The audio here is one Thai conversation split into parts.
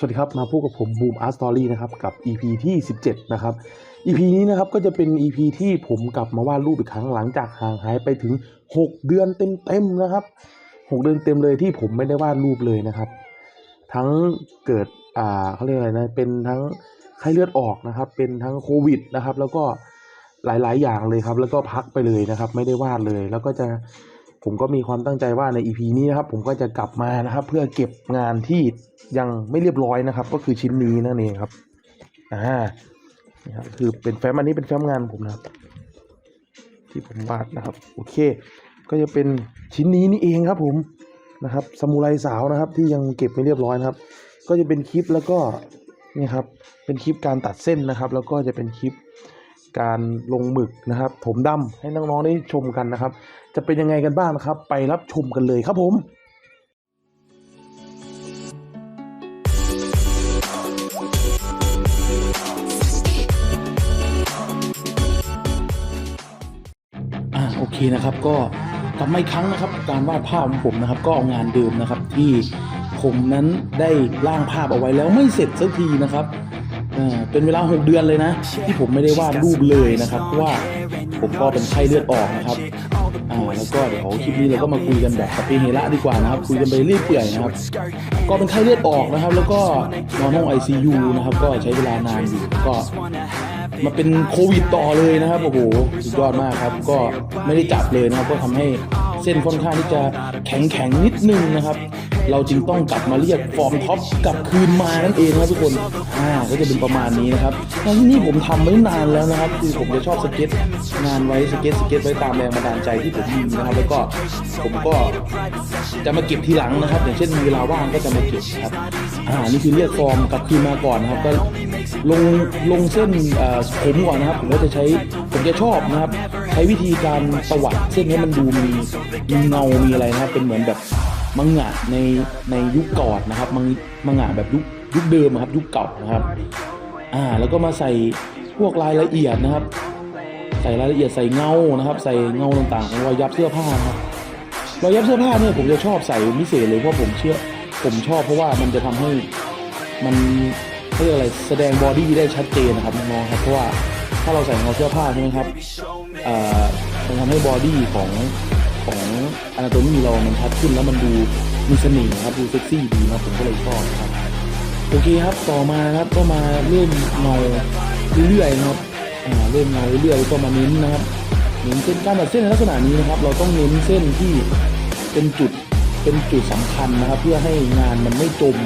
สวัสดีครับมาพบกับผมบูมอาร์ตสตอรี่นะครับกับ EP ที่ 17 นะครับ EP นี้นะครับก็จะเป็น EP ที่ผมกลับมาวาดรูปอีกครั้งหลังจากห่างหายไปถึง 6 เดือนเต็มๆนะครับ 6 เดือนเต็มเลยที่ผมไม่ได้วาดรูปเลยนะครับ ทั้งเกิดอ่าเขาเรียกอะไรนะเป็นทั้งไข้เลือดออกนะครับ เป็นทั้งโควิดนะครับ แล้วก็หลายๆ อย่างเลยครับ แล้วก็พักไปเลยนะครับ ไม่ได้วาดเลย แล้วก็จะ ผมก็มีความตั้งใจว่าใน EP นี้นะครับผมก็จะกลับมานะครับ เพื่อเก็บงานที่ยังไม่เรียบร้อยนะครับ ก็คือชิ้นนี้นั่นเองครับอ่านี่ครับคือเป็นแฟ้มอันนี้เป็นแฟ้มงานผมนะครับ ที่ผมวาดนะครับ โอเค ก็จะเป็นชิ้นนี้นี่เองครับผมนะครับสมุไรสาวนะครับ ที่ยังเก็บไม่เรียบร้อยนะครับ ก็จะเป็นคลิปแล้วก็นี่ครับเป็นคลิปการตัดเส้นนะครับ แล้วก็จะเป็นคลิป การลงหมึกนะครับถมดำให้น้องๆได้ชมกันนะครับ จะเป็นยังไงกันบ้างนะครับ ไปรับชมกันเลยครับผมอ่าโอเคนะครับก็กลับมาอีกครั้งนะครับ การวาดภาพของผมนะครับ ก็เอางานเดิมนะครับ ที่ผมนั้นได้ร่างภาพเอาไว้แล้วไม่เสร็จสักทีนะครับ เป็นเวลา 6 เดือนเลยนะ ที่ผมไม่ได้วาดรูปเลยนะครับเพราะว่าผมก็เป็นไข้เลือดออกนะครับอ่าแล้วก็เดี๋ยวคลิปนี้เราก็มาคุยกันแบบสเปเฮระดีกว่านะครับ คุยกันไปเรื่อยเปื่อยนะครับ ก็เป็นไข้เลือดออกนะครับ แล้วก็นอนห้อง ICU นะครับ ก็ใช้เวลานานอยู่ก็มาเป็นโควิดต่อเลยนะครับโอ้โหสุดยอดมากครับ ก็ไม่ได้จับเลยนะครับ ก็ทำให้เส้นค่อนข้างที่จะแข็งแข็งๆนิดนึงนะครับ เราจึงต้องกลับมาเรียกฟอร์มท็อปกลับคืนมานั่นเองนะทุกคนอ่าก็จะเป็นประมาณนี้นะครับแล้วที่นี่ผมทำไว้นานแล้วนะครับคือผมจะชอบสเก็ตงานไว้สเก็ตสเก็ตไว้ตามแรงบันดาลใจที่ผมมีนะครับแล้วก็ผมก็จะมาเก็บทีหลังนะครับ อย่างเช่นมีเวลาว่างก็จะมาเก็บครับอ่านี่คือเรียกฟอร์มกลับคืนมาก่อนนะครับก็ลงลงเส้นผมก่อนนะครับผมก็จะใช้ผมจะชอบนะครับ ใช้วิธีการตวัดเส้นให้มันดูมีมีเงามีอะไรนะครับเป็นเหมือนแบบ มังงะในในยุคก่อนนะครับ มังมังงะแบบยุคยุคเดิมครับ ยุคเก่านะครับ อ่า แล้วก็มาใส่พวกรายละเอียดนะครับ ใส่รายละเอียดใส่เงานะครับ ใส่เงาต่างๆของรอยยับเสื้อผ้านะครับรอยยับเสื้อผ้าเนี่ยผมจะชอบใส่พิเศษเลยเพราะผมเชื่อ ผมชอบเพราะว่ามันจะทำให้มันเรียกอะไรแสดงบอดี้ได้ชัดเจนนะครับน้องครับเพราะว่าถ้าเราใส่เงาเสื้อผ้าใช่ไหมครับอ่อมันทำให้บอดี้ของ ของอนาโตมีเรา มันชัดขึ้นแล้วมันดูมีเสน่ห์ครับดูเซ็กซี่ดีนะผมก็เลยชอบครับ โอเคครับต่อมาครับก็มาเริ่มเงาเรื่อยๆนะครับอ่าเริ่มเงาเรื่อยๆแล้วก็มาเน้นนะครับเน้นเส้นการตัดเส้นในลักษณะนี้นะครับ เราต้องเน้นเส้นที่เป็นจุดเป็นจุดสำคัญนะครับ เพื่อให้งานมันไม่จม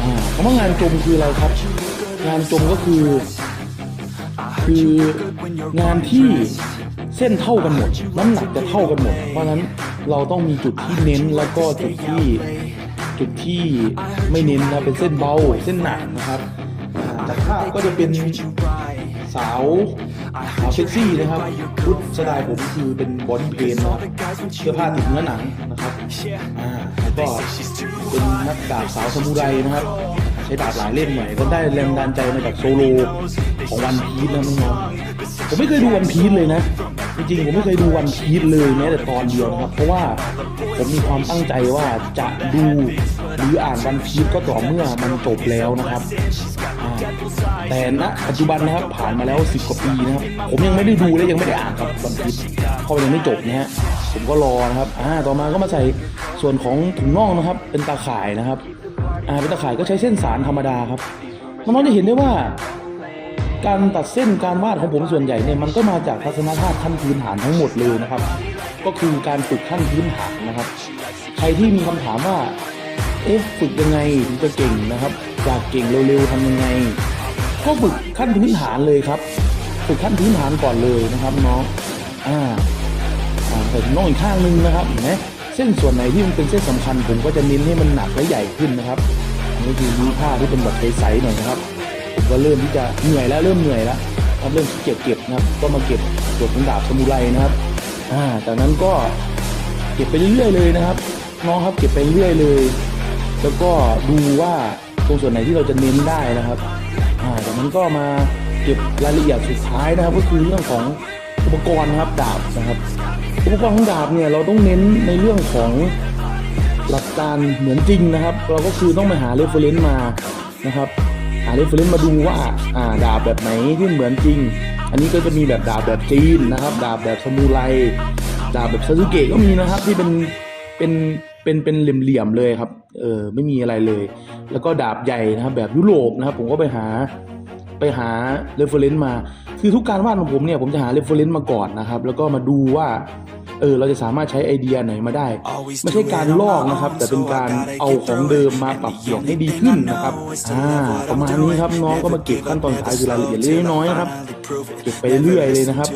อ่าคำว่างานจมคืออะไรครับ งานจมก็คือ คืองานที่เส้นเท่ากันหมด น้ำหนักจะเท่ากันหมด เพราะฉะนั้นเราต้องมีจุดที่เน้นแล้วก็จุดที่จุดที่ไม่เน้นนะเป็นเส้นเบาเส้นหนักนะครับอ่าจากภาพก็จะเป็นสาวสาวเซ็กซี่นะครับชุดสไตล์ผมคือเป็นบอดี้เพนนะครับเสื้อผ้าติดเนื้อหนังนะครับอ่าแล้วก็เป็นนักดาบสาวสมุไรนะครับ ช้ดาบหลายเล่มหน่อยก็ได้แรงบันใจมาจากโซโลของวันพีชนะน้องๆผมไม่เคยดูวันพีชเลยนะ จริงๆผมไม่เคยดูวันพีชเลยแม้แต่ตอนเดียวนะครับ เพราะว่าผมมีความตั้งใจว่าจะดูหรืออ่านวันพีชก็ต่อเมื่อมันจบแล้วนะครับ แต่ณปัจจุบันนะครับผ่านมาแล้วสิบกว่าปีนะครับผมยังไม่ได้ดูและยังไม่ได้อ่านครับวันพีชเพราะมันยังไม่จบนะฮะผมก็รอนะครับอ่าต่อมาก็มาใส่ส่วนของถุงน่องนะครับ เป็นตาข่ายนะครับ เป็นตาข่ายก็ใช้เส้นสารธรรมดาครับน้องๆจะเห็นได้ว่า การตัดเส้นการวาดของผมส่วนใหญ่เนี่ยมันก็มาจากทัศนคติขั้นพื้นฐานทั้งหมดเลยนะครับ ก็คือการฝึกขั้นพื้นฐานนะครับ ใครที่มีคำถามว่าเอ๊ะฝึกยังไงถึงจะเก่งนะครับอยากเก่งเร็วๆทำยังไง ก็ฝึกขั้นพื้นฐานเลยครับ ฝึกขั้นพื้นฐานก่อนเลยนะครับน้องอ่าอ่าใส่ถุงน่องอีกข้างหนึงนะครับเห็นไหม เส้นส่วนไหนที่มันเป็นเส้นสำคัญผมก็จะเน้นให้มันหนักและใหญ่ขึ้นนะครับนี่คือมีผ้าที่เป็นแบบใสๆหน่อยนะครับผมก็เริ่มที่จะเหนื่อยแล้วเริ่มเหนื่อยแล้วครับเริ่มเกียจเก็บนะครับ ก็มาเก็บส่วนของดาบสมุไรนะครับอ่าจากนั้นก็เก็บไปเรื่อยๆเลยนะครับ น้องครับเก็บไปเรื่อยเลย แล้วก็ดูว่าตรงส่วนไหนที่เราจะเน้นได้นะครับอ่าจากนั้นก็มาเก็บรายละเอียดสุดท้ายนะครับ ก็คือเรื่องของอุปกรณ์นะครับดาบนะครับ อุปกรณ์ของดาบเนี่ยเราต้องเน้นในเรื่องของหลักการเหมือนจริงนะครับ เราก็คือต้องไปหาเรฟเฟรนซ์มานะครับหาเรฟเฟรนซ์มาดูว่าอ่าดาบแบบไหนที่เหมือนจริง อันนี้ก็จะมีแบบดาบแบบจีนนะครับ ดาบแบบซามูไรดาบแบบซาสึเกะก็มีนะครับที่เป็นเป็นเป็นเป็นเหลี่ยมๆเลยครับเออไม่มีอะไรเลย แล้วก็ดาบใหญ่นะครับแบบยุโรปนะครับ ผมก็ไปหาไปหาเรฟเฟรนซ์มา คือทุกการวาดของผมเนี่ยผมจะหาเรฟเฟรนซ์มาก่อนนะครับ แล้วก็มาดูว่า เออเราจะสามารถใช้ไอเดียไหนมาได้ ไม่ใช่การลอกนะครับ แต่เป็นการเอาของเดิมมาปรับเปลี่ยนให้ดีขึ้นนะครับอ่าประมาณนี้ครับน้องก็มาเก็บขั้นตอนสุดท้ายคือรายละเอียดเล็กๆน้อยๆนะครับเก็บไปเรื่อยๆเลยนะครับ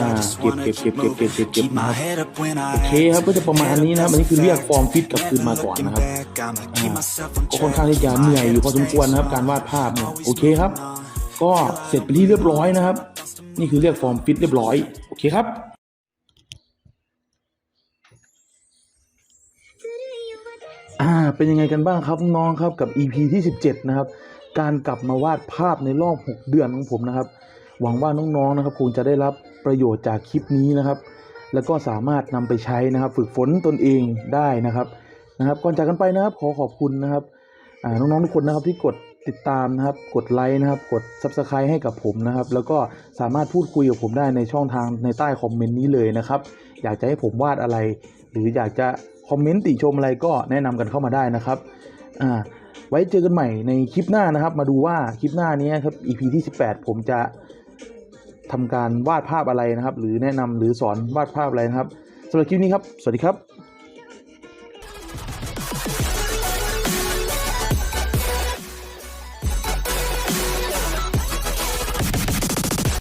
อ่าเก็บเก็บเก็บเก็บเก็บเก็บเก็บนะครับโอเคครับก็จะประมาณนี้นะครับอันนี้คือเรียกฟอร์มฟิตกลับคืนมาก่อนนะครับอ่าก็ค่อนข้างที่จะเหนื่อยอยู่พอสมควรนะครับ การวาดภาพเนี่ยโอเคครับ ก็เสร็จไปที่เรียบร้อยนะครับ นี่คือเรียกฟอร์มฟิตเรียบร้อยโอเคครับ อ่าเป็นยังไงกันบ้างครับน้องครับกับ EP ที่ 17 นะครับ การกลับมาวาดภาพในรอบ 6 เดือนของผมนะครับ หวังว่าน้องๆนะครับคงจะได้รับประโยชน์จากคลิปนี้นะครับ แล้วก็สามารถนำไปใช้นะครับ ฝึกฝนตนเองได้นะครับนะครับ ก่อนจากกันไปนะครับ ขอขอบคุณนะครับอ่าน้องๆทุกคนนะครับที่กดติดตามนะครับ กดไลค์นะครับ กด Subscribe ให้กับผมนะครับ แล้วก็สามารถพูดคุยกับผมได้ในช่องทางในใต้คอมเมนต์นี้เลยนะครับ อยากจะให้ผมวาดอะไร หรืออยากจะคอมเมนต์ติชมอะไรก็แนะนำกันเข้ามาได้นะครับอ่าไว้เจอกันใหม่ในคลิปหน้านะครับ มาดูว่าคลิปหน้านี้ครับ EP ที่ 18 ผมจะทำการวาดภาพอะไรนะครับ หรือแนะนำหรือสอนวาดภาพอะไรนะครับสำหรับคลิปนี้ครับ สวัสดีครับ